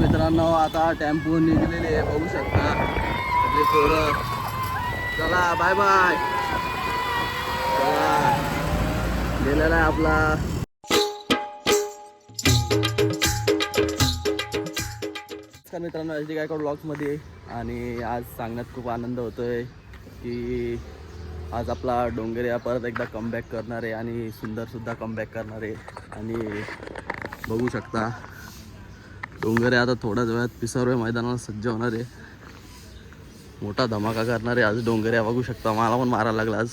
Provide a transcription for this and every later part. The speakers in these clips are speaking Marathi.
मित्रांनो आता टेम्पो निघलेले आहे बघू शकता. आपले पोरं. चला बाय बाय चला. गेलेला आहे आपला नमस्कार मित्रांनो एच डी गायकवाड ब्लॉग्समध्ये. आणि आज सांगण्यात खूप आनंद होतो आहे की आज आपला डोंगरिया परत एकदा कमबॅक करणार आहे आणि सुंदरसुद्धा कमबॅक करणार आहे. आणि बघू शकता डोंगरे आता थोड्याच वेळात पिसारवे मैदानाला सज्ज होणार आहे. मोठा धमाका करणार आहे. आज डोंगऱ्या बघू शकता. मला पण मारायला लागला आज.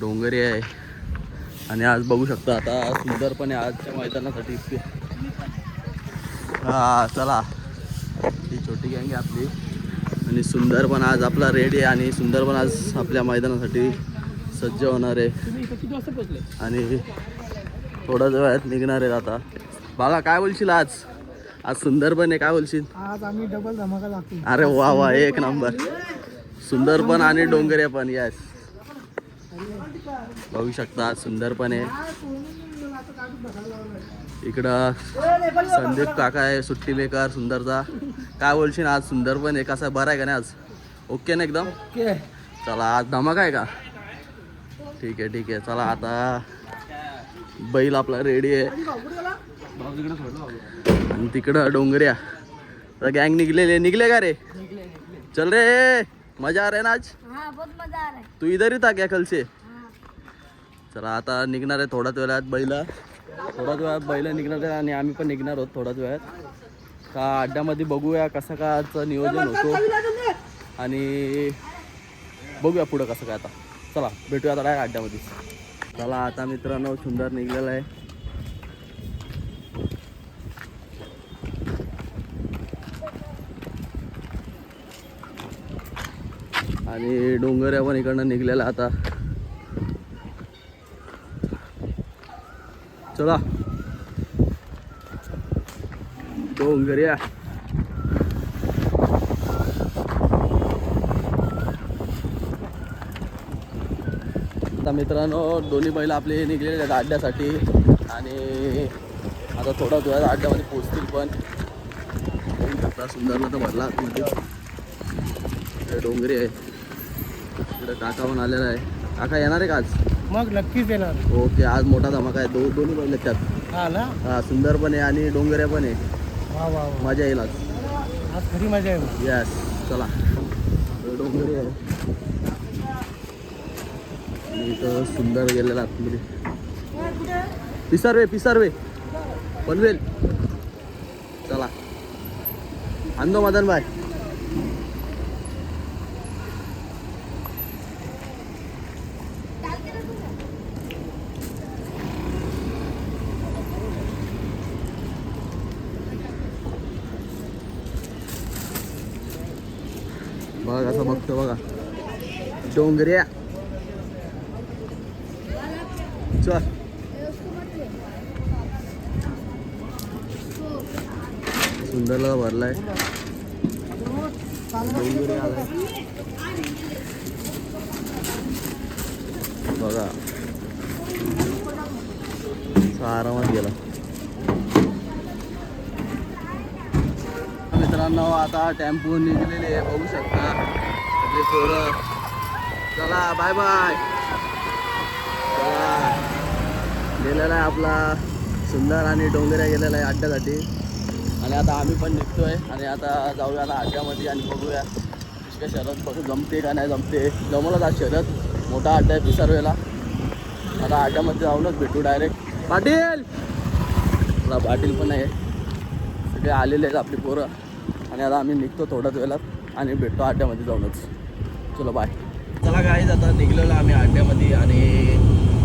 डोंगरी आहे. आणि आज बघू शकता आता सुंदरपणे आजच्या मैदानासाठी. हा चला. ही छोटी गँग आहे आपली. आणि सुंदर पण आज आपला रेडी आहे आणि सुंदर पण आज आपल्या मैदानासाठी सज्ज होणार आहे. आणि थोड्याच वेळात निघणार आहेत आता. बाळा काय बोलशील आज? आज सुंदर पण आहे काय बोलशील? आज आम्ही डबल धमाका लागतो अरे वा वा एक नंबर सुंदर पण आणि डोंगरे पण यस बघू शकता आज सुंदर पण आहे. इकडं संदीप काका आहे सुट्टी मेकर सुंदरचा. काय बोलशील आज? सुंदर पण आहे. कसं बरं आहे का नाही आज? ओके ना एकदम? चला आज धमाका आहे का? ठीक आहे ठीक आहे. चला आता बैल आपला रेडी आहे. आणि तिकडं डोंगऱ्या. गँग निघलेले. निघले का रे? चल रे! मजा आ रहा है ना आज? हाँ बहुत मजा आ रहा है। तू इधर ही था क्या कल से? चला आता निघणार आहे थोड्याच वेळात बैला. थोड्याच वेळात बैल निघणार आहे आणि आम्ही पण निघणार आहोत थोड्याच वेळात का अड्ड्यामध्ये बघूया कसं काय आजचं नियोजन होतो. आणि बघूया पुढं कसं काय आता. चला भेटूया आता डायरेक्ट अड्ड्यामध्ये. चला आता मित्रांनो सुंदर निघलेला आहे. आणि डोंगऱ्या पण इकडनं निघलेला आता. चला. डोंगऱ्या. आता मित्रांनो दोन्ही बैल आपले निघलेले आहेत अड्ड्यासाठी. आणि आता थोडा वेळात अड्ड्यामध्ये पोचतील पण. सुंदर सुंदरला तर भरला डोंगरी आहे इकडे काका पण आलेला आहे. काका येणार आहे का आज? मग नक्कीच येणार. ओके आज मोठा धमाका आहे. दो दोन्ही बैल आहेत त्यात हा ना? हा सुंदर पण आहे आणि डोंगऱ्या पण आहे. वा वा वा. मजा येईल आज. आज खरी मजा आहे मग. यस चला. डोंगरी आहे. आणि इथं सुंदर गेलेला आतमध्ये. पिसारवे पिसारवे. पनवेल. चला. आणतो मदन भाई बघा कसं बघतो बघा डोंगऱ्या. चल. सुंदरला भरलाय. डोंगरी आलाय. बघा. आरामात गेला. मित्रांनो आता टेम्पो निघलेले आहे बघू शकता. आपले पोरं. चला बाय बाय चला. गेलेला आहे आपला सुंदर आणि डोंगऱ्या गेलेला आहे अड्ड्यासाठी आणि आता आम्ही पण निघतोय. आणि आता जाऊया आता अड्ड्यामध्ये आणि बघूया. इतक्या शरद बघ जमते का नाही जमते. जमलंच आज शरद. मोठा अड्डा आहे पिसारवेला. आता अड्ड्यामध्ये जाऊनच भेटू डायरेक्ट पाटील! आपला पाटील पण आहे. सगळे आलेले आहेत आपली पोरं. आणि आता आम्ही निघतो थोड्याच वेळात आणि भेटतो अड्ड्यामध्ये जाऊनच. चलो बाय चला गाईज आता निघलेलो आम्ही अड्ड्यामध्ये आणि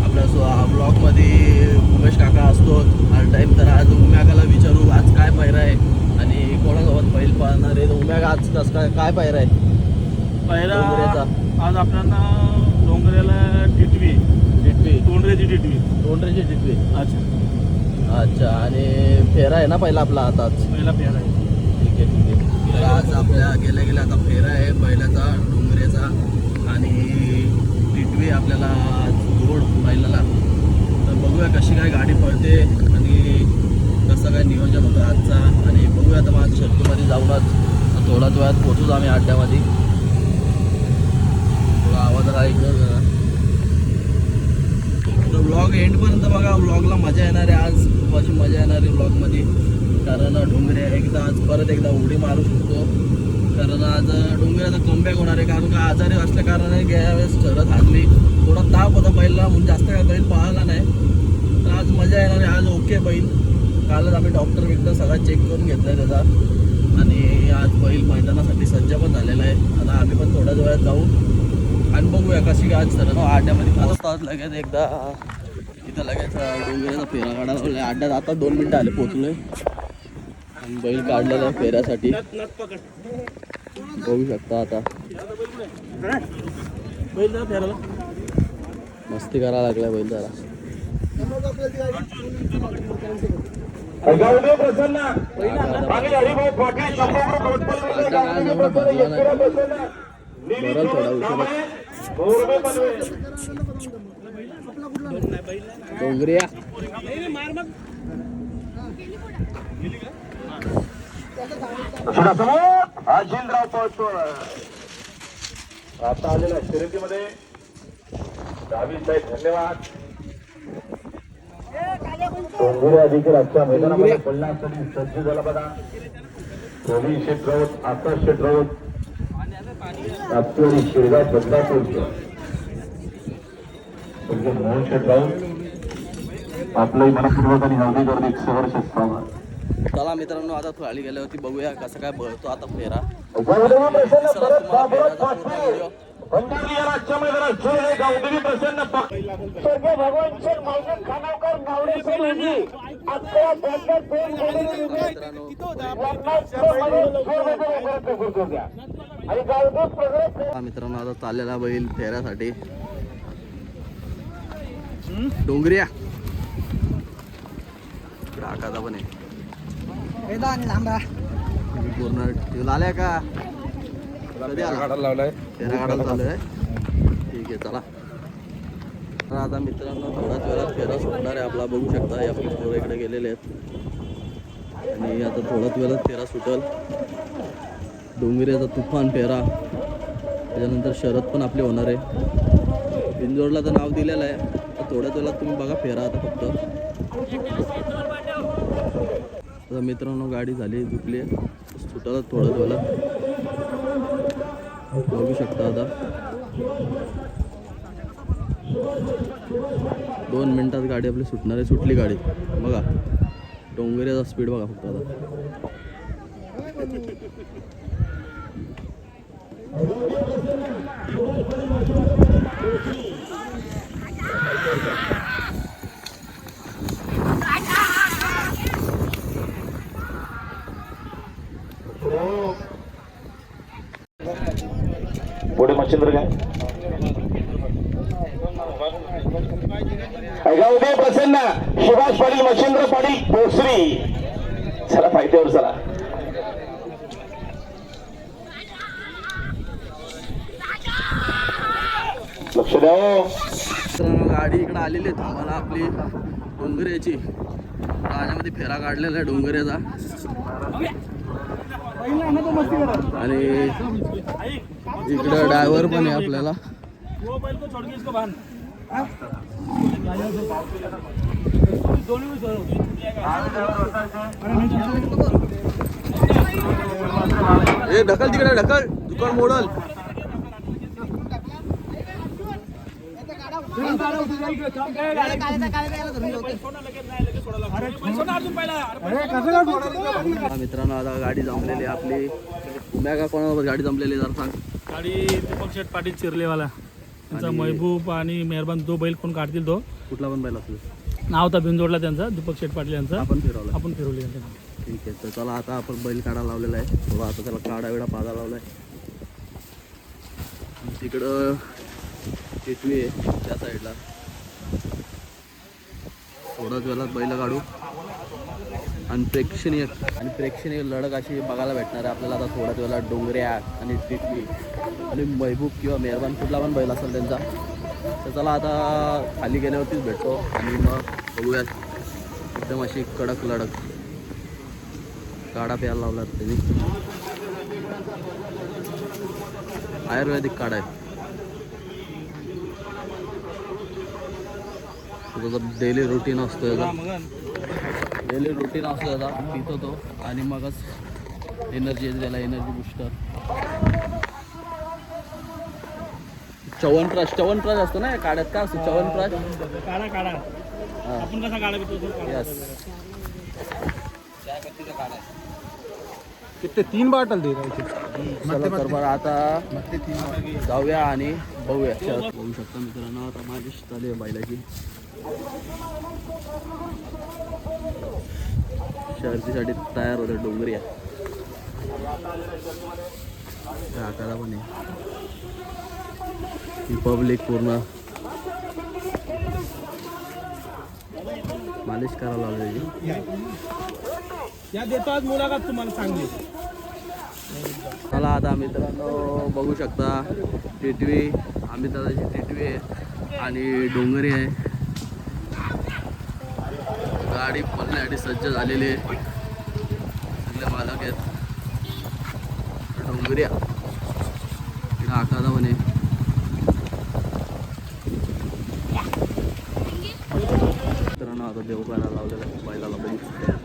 आपल्या सो ब्लॉगमध्ये उमेश काका असतो. हर टाईम तर आज उम्याकाला विचारू आज काय पायरा आहे? आणि कोणासोबत बैल पाळणार आहे? तर उम्यागा आज कसं काय काय पायरा आहे? पहिला डोंगऱ्याचा. आज आपल्याला डोंगऱ्याला टिटवी. टिटवी. तोंडऱ्याची टिटवी. तोंडरीची टिटवी. अच्छा. अच्छा आणि फेरा आहे ना पहिला आपला आताच पहिला पेर आहे. ठीक आहे ठीक आहे. आज आपल्या गेल्या गेल्या आता फेरा आहे बैलाचा डोंगरेचा आणि टिटवे आपल्याला आज गोड लागतो तर बघूया कशी काय गाडी पळते आणि कसं काय नियोजन होतं आजचा. आणि बघूया आता माझ्या शेतकरी जाऊनच थोड्याच वेळात पोचूच आम्ही अड्ड्यामध्ये थोडा आवाज ऐकलं तर ब्लॉग एंडपर्यंत बघा. ब्लॉगला मजा येणार आहे आज. खूप अशी मजा येणार आहे ब्लॉगमध्ये कारण डोंगरे एकदा आज परत एकदा उडी मारू शकतो. कारण आज डोंगऱ्याचा कमबॅक होणार आहे. कारण का आजारी असल्या कारणाने गेल्या वेळेस शरद हारली. थोडा ताप होता बैलला म्हणून जास्त काय बैल पाहायला नाही. तर आज मजा येणार आहे. आज ओके बैल. कालच आम्ही डॉक्टर बिक्टर सगळा चेक करून घेतला आहे त्याचा. आणि आज बैल मैदानासाठी सज्ज पण झालेला आहे. आता आम्ही पण थोड्याच वेळात जाऊ. आणि बघूया कशी काय आज सर आड्यामध्ये पोहोचतात लगेच एकदा. इथं लगेच डोंगराचा फेरा काढायला लावलाय. अड्ड्यात आता दोन मिनटं आले पोचलोय आहे बैल काढलेला आहे फेऱ्यासाठी. बघू शकता आता. मस्ती करायला लागलाय बैल जरा. भरल थोडा उशीर. डोंगरिया. अजिंदराव पळतोय आता आलेल्या शर्यतीमध्ये दहावी साहेब धन्यवाद. डोंगुऱ्या देखील आजच्या मैदानामध्ये पडण्यासाठी सज्ज झाला बघा. रवी शेठ राऊत आकाश शेठ राऊत. नागपूर शिरगाव बदलापूर. म्हणजे मोहन शेठ राऊत. आपलंही मनपूर्वक आणि नवदी गर्दी सहर्ष स्वागत. चला मित्रांनो आता खाली गेल्यावरती बघूया कसं काय बळतो आता फेरा. मित्रांनो आता चाललेला बैल फेऱ्यासाठी. डोंगरिया. इकडं आकाचा पण आहे. पूर्ण आलाय का कधी आला काढायला चालू आहे ठीक आहे चला तर आता मित्रांनो थोड्याच वेळात फेरा सुटणार आहे आपला बघू शकता हे आपले पोरं इकडे गेलेले आहेत आणि आता थोड्याच वेळात फेरा सुटल डोंगऱ्याचा तुफान फेरा त्याच्यानंतर शरद पण आपली होणार आहे इंजोडला तर नाव दिलेलं आहे तर थोड्याच वेळात तुम्ही बघा फेरा आता फक्त आता मित्रांनो गाडी झाली झुकली सुटायला थोडं वेळात बघू शकता आता. दोन मिनटात गाडी आपली सुटणार आहे. सुटली गाडी. बघा. डोंगऱ्याचा स्पीड बघा फक्त आता. मच्छिंद्र काय? गावदेव प्रसन्न. सुभाष पाटील मच्छिंद्र पाटील भोसरी. चला फायद्यावर चला. लक्ष द्या हो. गाडी इकडे आलेली आहे थांबायला आपली डोंगऱ्याची राजामध्ये फेरा काढलेला आहे डोंगऱ्याचा आणि इकडं ड्रायव्हर पण आहे आपल्याला. ए ढकल तिकडे ढकल. दुकान मोडल. मित्रांनो आता गाडी जमलेली आहे आपली. तुम्ही का गाडी जमलेली जर सांग. गाडी दीपक शेठ पाटील चिरलेवाला त्यांचा महबूब आणि मेहरबान तो बैल कोण काढतील तो. कुठला पण बैल असू दे. नाव होता बिंदोडला त्यांचा दीपक शेठ पाटील यांचा. आपण फिरवला. आपण फिरवली त्यांच्या ठीक आहे तर चला आता आपण बैल काढा लावलेला आहे. थोडा आता त्याला काढा वेळा पाजा लावला आहे तिकडं टिटवी आहे त्या साईडला. थोड्याच वेळात बैल काढू. आणि प्रेक्षणीय आणि प्रेक्षणीय लढत अशी बघायला भेटणार आहे आपल्याला. आता थोड्याच वेळात डोंगऱ्या आणि टिटवी आणि महबूब किंवा मेहरबान कुठला पण बैल असेल त्यांचा तर चला आता खाली गेल्यावरतीच भेटतो आणि मग बघूयात. एकदम अशी कडक लडक काढा प्यायला लावला त्यांनी. आयुर्वेदिक काढा आहे त्याचा डेली रुटीन असतो याचा डेली रुटीन असतो याचा पितो तो. आणि मगच एनर्जी येते त्याला एनर्जी बुस्टर चवनप्राश चवनप्राश असतो ना काड्यात? काय असतो? चवनप्राश? काढा काढा. आपण कसा काढा. यस किती? तीन बॉटल दे रहे चला तर बरं आता जाऊया आणि बघूया. बघू शकता मित्रांनो आता माझी चालू आहे बैलाची. शर्तीसाठी तयार होते डोंगरी आहे काकाला पण आहे. पब्लिक पूर्ण. मालिश करायला लावली या देतो आज मुलाखत तुम्हाला चांगली मला आता मित्रांनो बघू शकता टिटवी आम्ही दादाची टिटवी आहे आणि डोंगरी आहे. गाडी पळण्यासाठी सज्ज झालेली आहे. सगळे मालक आहेत. डोंगरी इकडं आकादा पण आहे मित्रांनो आता देवकाला लावलेला आहे बैलाला बघू शकता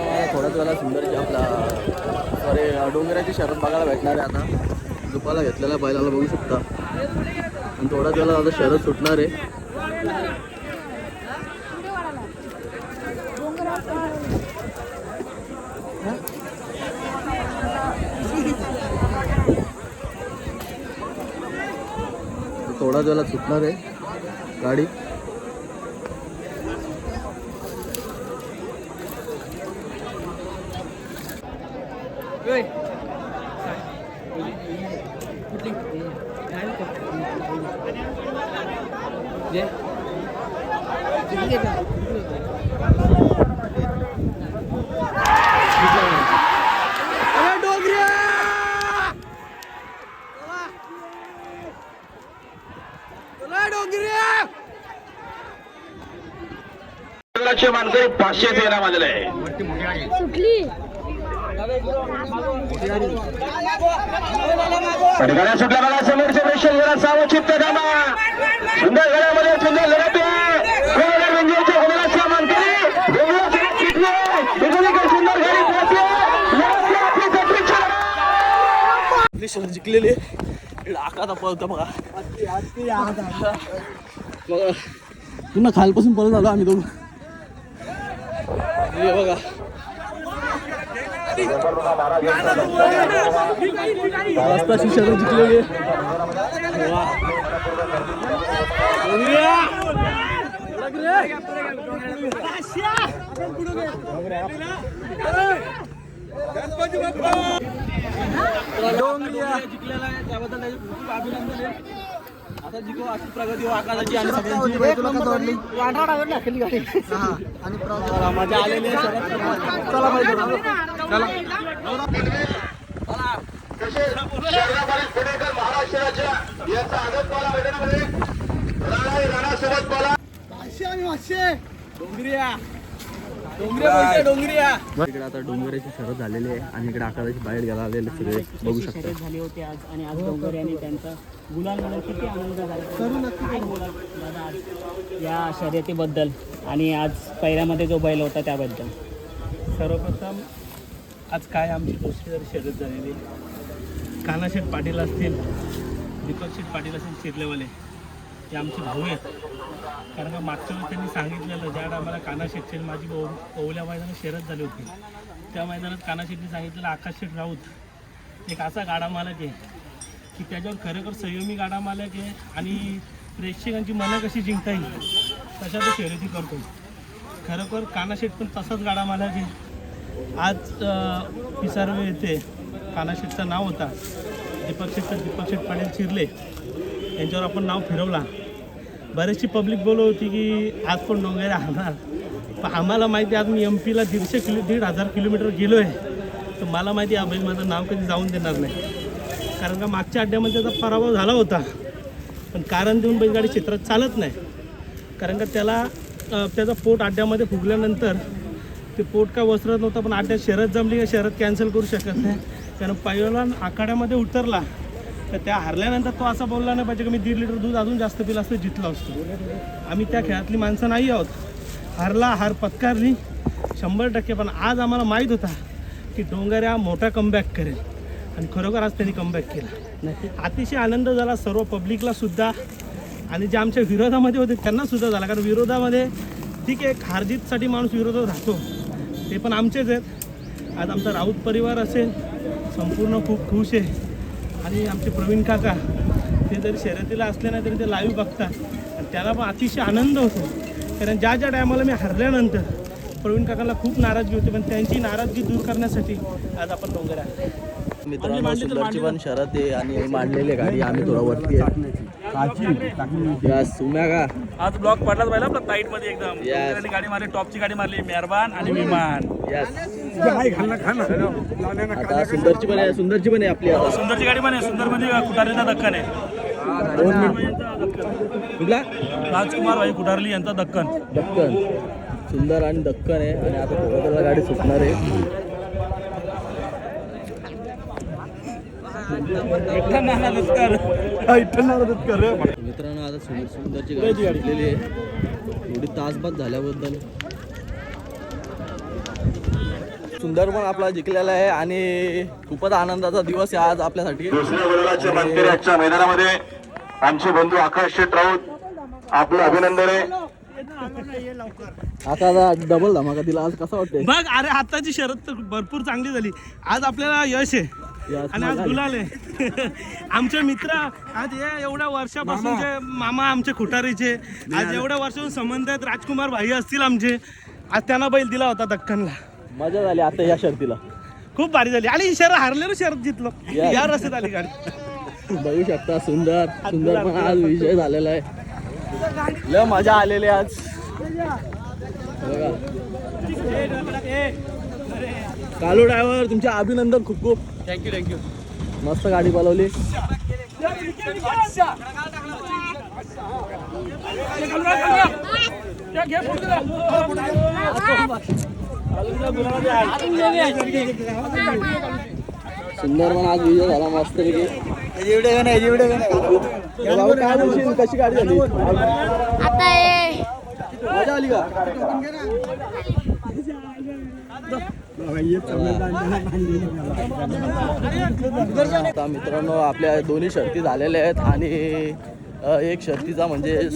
मला थोड्याच वेळा सुंदरची आपला सॉरी डोंगराची शरद बघायला भेटणार आहे आता. दुपाला घेतलेल्या बैलाला बघू शकता. आणि थोड्याच वेळा आता शरद सुटणार आहे. थोड्याच वेळा सुटणार आहे गाडी. मानकरी पाचशे तेरा वाजले. आहे सुटली मला समोरचे प्रेक्षक जरा सावचित्त कामा सुंदर गळ्यामध्ये सुंदर लढत जिंकलेली आकादा पळतो बघा. बघा. पुन्हा खालपासून पळत आलो आम्ही दोघं. हे बघा. रस्ता शिक्षण! डोंगऱ्या जिंकलेला आहे त्याबद्दल त्याचे खूप अभिनंदन आहे आता जिंकू अशी प्रगती हो आकाशाची आणि सगळ्यांची आलेली आहे शरद. चला पाहिजे चला महाराष्ट्राच्या यांचा आदतपाला मैदानामध्ये राणा राणासोबत पाला डोंगरिया डोंगरिया बोलते डोंगरिया. इकडे आता डोंगराची शरद झालेली आहे आणि इकडे आकाशाची बाहेर गेला आलेले सगळे बघू शकता. शर्यत झाली होती आज आणि आज डोंगर यांनी त्यांचा गुलाल म्हणून किती आनंद झाला. आज या शर्यतीबद्दल आणि आज पहिल्यामध्ये जो बैल होता त्याबद्दल. सर्वप्रथम आज काय आमची दुसरी जर शर्यत झालेली कानाशेठ पाटील असतील दीपक शेठ पाटील असतील शिरलेवाले ते आमचे भाऊ आहेत. कारण का मागच्या वेळेस त्यांनी सांगितलेलं ज्या टायमाला कानाशेठची माझी ओव- ओवल्या मैदानात शर्यत झाली होती त्या मैदानात कानाशेठनी सांगितलेलं आकाश शेठ राऊत एक असा गाडा मालक आहे की त्याच्यावर खरोखर संयमी गाडा मालक आहे आणि प्रेक्षकांची मनं कशी जिंकता येईल तशा तो शर्यती करतो खरोखर कानाशेट पण तसाच गाडा मालक आहे. आज पिसारवे येथे कानाशेटचं नाव होता. दीपक शेठ दीपक शेठ पाटील चिरले यांच्यावर आपण नाव फिरवला. बरेचशी पब्लिक बोलत होती की आज पण डोंगरे राहणार? पण आम्हाला माहिती आज मी एम पीला दीडशे किलो दीड हजार किलोमीटर गेलो आहे तर मला माहिती आहे माझं नाव कधी जाऊन देणार नाही. कारण का मागच्या अड्ड्यामध्ये त्याचा पराभव झाला होता. पण कारण देऊन बैलगाडी क्षेत्रात चालत नाही. कारण का त्याला त्याचा पोट अड्ड्यामध्ये फुगल्यानंतर ते पोट काय वसरत नव्हतं पण अड्ड्यात शरद जमली का शरद कॅन्सल करू शकत नाही. कारण पहिलवान आखाड्यामध्ये उतरला तर त्या हारल्यानंतर तो असा बोलला नाही पाहिजे की मी दीड लिटर दूध अजून जास्त पिलं असतं जितलं असतो. आम्ही त्या खेळातली माणसं नाही आहोत. हारला हार पत्कारली शंभर टक्के पण आज आम्हाला माहीत होता की डोंगऱ्या मोठा कमबॅक करेल. आणि खरोखर आज त्यांनी कमबॅक केला. अतिशय आनंद झाला सर्व पब्लिकला सुद्धा. आणि जे आमच्या विरोधामध्ये होते त्यांना सुद्धा झाला. कारण विरोधामध्ये ठीक आहे हारजीतसाठी माणूस विरोधात राहतो. ते पण आमचेच आहेत. आज आमचा राऊत परिवार असेल. संपूर्ण खूप खुश आहे. आणि आमचे प्रवीण काका ते जरी शर्यतीला असले नाही तरी ते लाईव्ह बघतात. आणि त्याला पण अतिशय आनंद होतो. कारण ज्या ज्या टायमाला मी हरल्यानंतर प्रवीण काकांना खूप नाराजगी होती. पण त्यांची नाराजगी दूर करण्यासाठी आज आपण डोंगर आहे. मित्रांनो सुंदरची पण शरद आहे आणि मांडलेली गाडी. आम्ही थोडा वरती आहे. का? आज ब्लॉक पडलाच पाहिजे आपला टाईटमध्ये एकदम. गाडी मारली टॉपची गाडी मारली मेहरबान आणि विमान. आता सुंदरची पण आहे सुंदरची पण आहे आपली आता. सुंदरची गाडी पण आहे सुंदरमध्ये कुठारलीचा दक्कन आहे कुठला? राजकुमार भाई कुठारली यांचा दक्कन दक्कन सुंदर आणि दक्कन आहे आणि आता त्याला गाडी सुटणार आहे. मित्रांनो आता सुंदर सुंदरची गाडी सुटलेली आहे. थोडी तासबाद झाल्याबद्दल. सुंदर पण आपला जिंकलेला आहे आणि खूपच आनंदाचा दिवस आहे आज आपल्यासाठी. दुसऱ्या मैदानामध्ये आमचे बंधू आकाश शेट राऊत आपलं अभिनंदन आहे. आता डबल धमाका दिला. आज कसं वाटतंय? बघ अरे आताची शरद तर भरपूर चांगली झाली. आज आपल्याला यश आहे. आणि आज. गुलाल आहे आमचे मित्र आज हे एवढ्या वर्षापासूनचे मामा आमचे खुटारीचे आज एवढ्या वर्षापासून संबंध आहेत राजकुमार भाई असतील आमचे आज त्यांना बैल दिला होता दक्कनला मजा झाली आता या शर्तीला खूप भारी झाली आणि शहर हारलेलं शरद जितलो Yes. या रस्त्यात आली गाडी बघू शकता सुंदर सुंदर पण आज विजय झालेला आहे लय मजा आलेली आज कालू ड्रायव्हर तुमचे अभिनंदन खूप खूप थँक्यू थँक्यू मस्त गाडी बोलवली. सुंदर पण आज विजय झाला मस्त पैकी कशी गाडी झाली? आता मज़ा आली का? आता मित्रांनो आपल्या दोन्ही शर्ती झालेल्या आहेत आणि एक शर्तीचा म्हणजे आणि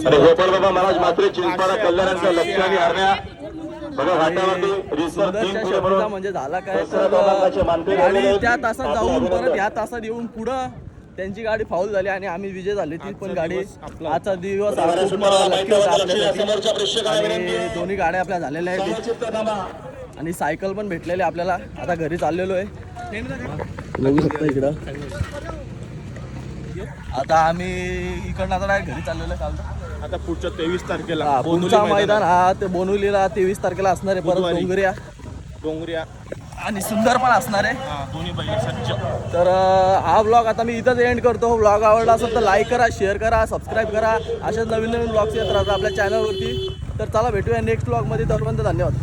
म्हणजे झाला काय तर आहेत. त्या तासात जाऊन. परत ह्या तासात येऊन पुढं त्यांची गाडी फाऊल झाली आणि आम्ही विजय झाली. ती पण गाडी आजचा दिवस आणि दोन्ही गाड्या आपल्या झालेल्या आहेत. आणि सायकल पण भेटलेली आपल्याला. आता घरी चाललेलो आहे. बघू शकता इकडं. आता आम्ही इकडनं आता घरी चाललेलो आहे आता पुढच्या तेवीस तारखेला पुढचा मैदान. हा ते बोनुलीला तेवीस तारखेला असणार आहे. परत. डोंगरिया. डोंगऱ्या आणि सुंदर पण असणार आहे. तर हा ब्लॉग आता मी इथंच एंड करतो. ब्लॉग आवडला असेल तर लाईक करा शेअर करा सबस्क्राईब करा. अशाच नवीन नवीन ब्लॉग्स येत राहतात आपल्या चॅनलवरती तर चला भेटूया नेक्स्ट ब्लॉगमध्ये तोपर्यंत धन्यवाद.